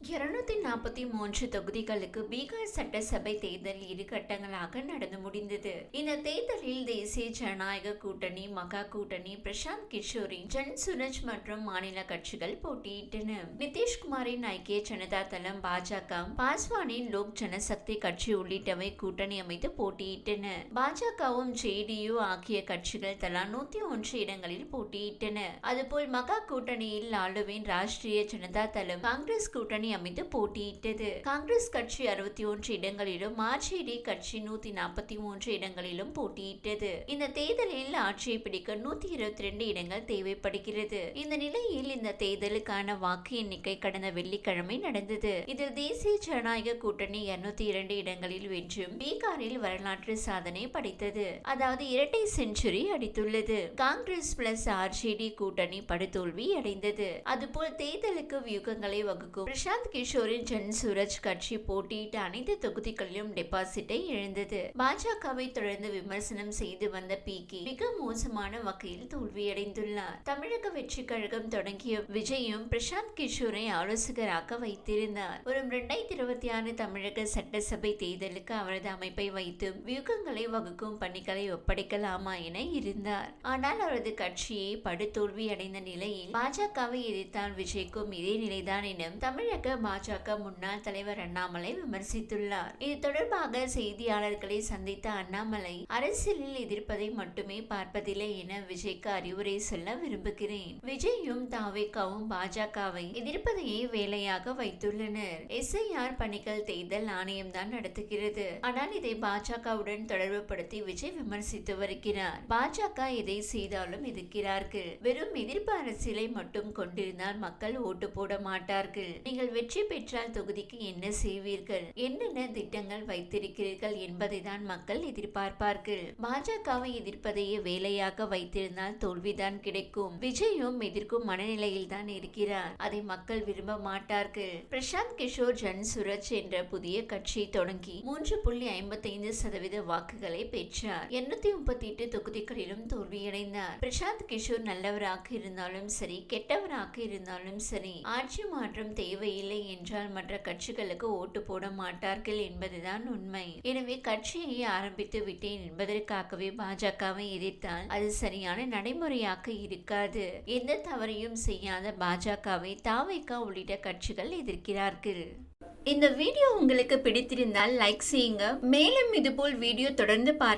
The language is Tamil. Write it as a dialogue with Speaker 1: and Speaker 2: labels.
Speaker 1: இருநூத்தி நாற்பத்தி மூன்று தொகுதிகளுக்கு பீகார் சட்டசபை தேர்தல் இரு கட்டங்களாக நடந்து முடிந்தது. இந்த தேர்தலில் தேசிய ஜனநாயக கூட்டணி மகா கூட்டணி பிரசாந்த் கிஷோரி ஜன் சுரஜ் மற்றும் மாநில கட்சிகள் போட்டியிட்டன. நிதிஷ்குமாரின் ஐக்கிய ஜனதா தளம் பாஜக பாஸ்வானின் லோக் ஜனசக்தி கட்சி உள்ளிட்டவை கூட்டணி அமைத்து போட்டியிட்டன. பாஜகவும் ஜேடியு ஆகிய கட்சிகள் தலா நூத்தி ஒன்று இடங்களில் போட்டியிட்டன. அதுபோல் மகா கூட்டணியில் லாலுவின் ராஷ்டிரிய ஜனதா தளம் காங்கிரஸ் கூட்டணி கூட்டணி அமைத்து போட்டியிட்டது. காங்கிரஸ் கட்சி அறுபத்தி ஒன்று இடங்களிலும் ஆர்ஜேடி கட்சி நூத்தி நாற்பத்தி மூன்று இடங்களிலும் போட்டியிட்டது. இந்த தேர்தலில் ஆட்சியை பிடிக்க நூத்தி இருபத்தி ரெண்டு இடங்கள் தேவைப்படுகிறது. இந்த நிலையில் இந்த தேர்தலுக்கான வாக்கு எண்ணிக்கை கடந்த வெள்ளிக்கிழமை நடந்தது. இதில் தேசிய ஜனநாயக கூட்டணி இருநூத்தி இரண்டு இடங்களில் வென்றும் பீகாரில் வரலாற்று சாதனை படைத்தது. அதாவது இரட்டை செஞ்சுரி அடித்துள்ளது. காங்கிரஸ் பிளஸ் ஆர்ஜேடி கூட்டணி படுதோல்வி அடைந்தது. அதுபோல் தேர்தலுக்கு வியூகங்களை வகுக்கும் பிரசாந்த் கிஷோரின் ஜன் சூரஜ் கட்சி போட்டியிட்ட அனைத்து தொகுதிகளிலும் டெபாசிட்டை இழந்தது. பாஜகவை தொடர்ந்து விமர்சனம் செய்து வந்த பி கே மிக மோசமான வகையில் தோல்வியடைந்துள்ளார். தமிழக வெற்றி கழகம் தொடங்கிய விஜயும் பிரசாந்த் கிஷோரை ஆலோசகராக வைத்திருந்தார். வரும் இரண்டாயிரத்தி இருபத்தி ஆறு தமிழக சட்டசபை தேர்தலுக்கு அவரது அமைப்பை வைத்து வியூகங்களை வகுக்கும் பணிகளை ஒப்படைக்கலாமா என இருந்தார். ஆனால் அவரது கட்சியை படுதோல்வி அடைந்த நிலையில் பாஜகவை எதிர்த்தால் விஜய்க்கும் இதே நிலைதான் என தமிழக பாஜக முன்னாள் தலைவர் அண்ணாமலை விமர்சித்துள்ளார். இது தொடர்பாக செய்தியாளர்களை சந்தித்த அண்ணாமலை அரசியலில் எதிர்ப்பதை மட்டுமே பார்ப்பதில்லை என விஜய்க்கு அறிவுரை சொல்ல விரும்புகிறேன். விஜயும் தாவேக்காவும் பாஜகவை எதிர்ப்பதையே வேலையாக வைத்துள்ளனர். எஸ்ஐஆர் பணிகள் தேர்தல் ஆணையம் தான் நடத்துகிறது. ஆனால் இதை பாஜகவுடன் தொடர்புபடுத்தி விஜய் விமர்சித்து வருகிறார். பாஜக எதை செய்தாலும் எதிர்க்கிறார்கள். வெறும் எதிர்ப்பு அரசியலை மட்டும் கொண்டிருந்தால் மக்கள் ஓட்டு போட மாட்டார்கள். நீங்கள் வெற்றி பெற்றால் தொகுதிக்கு என்ன செய்வீர்கள்? என்னென்ன திட்டங்கள் வைத்திருக்கிறீர்கள் என்பதை தான் மக்கள் எதிர்பார்ப்பார்கள். பாஜகவை எதிர்ப்பதையே வேலையாக வைத்திருந்தால் தோல்விதான் கிடைக்கும். விஜயும் எதிர்க்கும் மனநிலையில் தான் இருக்கிறார். அதை மக்கள் விரும்ப மாட்டார்கள். பிரசாந்த் கிஷோர் ஜன் சுரஜ் என்ற புதிய கட்சி தொடங்கி மூன்று புள்ளி ஐம்பத்தைந்து சதவீத வாக்குகளை பெற்றார். எண்ணூத்தி முப்பத்தி எட்டு தொகுதிகளிலும் தோல்வியடைந்தார். பிரசாந்த் கிஷோர் நல்லவராக இருந்தாலும் சரி கெட்டவராக இருந்தாலும் சரி ஆட்சி மாற்றம் தேவையில்லை இல்லை என்றால் மற்ற கட்சிகளுக்கு ஓட்டு போட மாட்டார்கள் என்பதுதான் உண்மை. எனவே கட்சியை ஆரம்பித்து விட்டேன் என்பதற்காகவே பாஜகவை எதிர்த்தால் அது சரியான நடைமுறையாக இருக்காது. எந்த தவறையும் செய்யாத பாஜகவை தாவைக்கா உள்ளிட்ட கட்சிகள் எதிர்க்கிறார்கள். இந்த வீடியோ உங்களுக்கு பிடித்திருந்தால் லைக் செய்யுங்க. மேலும் இதுபோல் வீடியோ தொடர்ந்து பார்க்க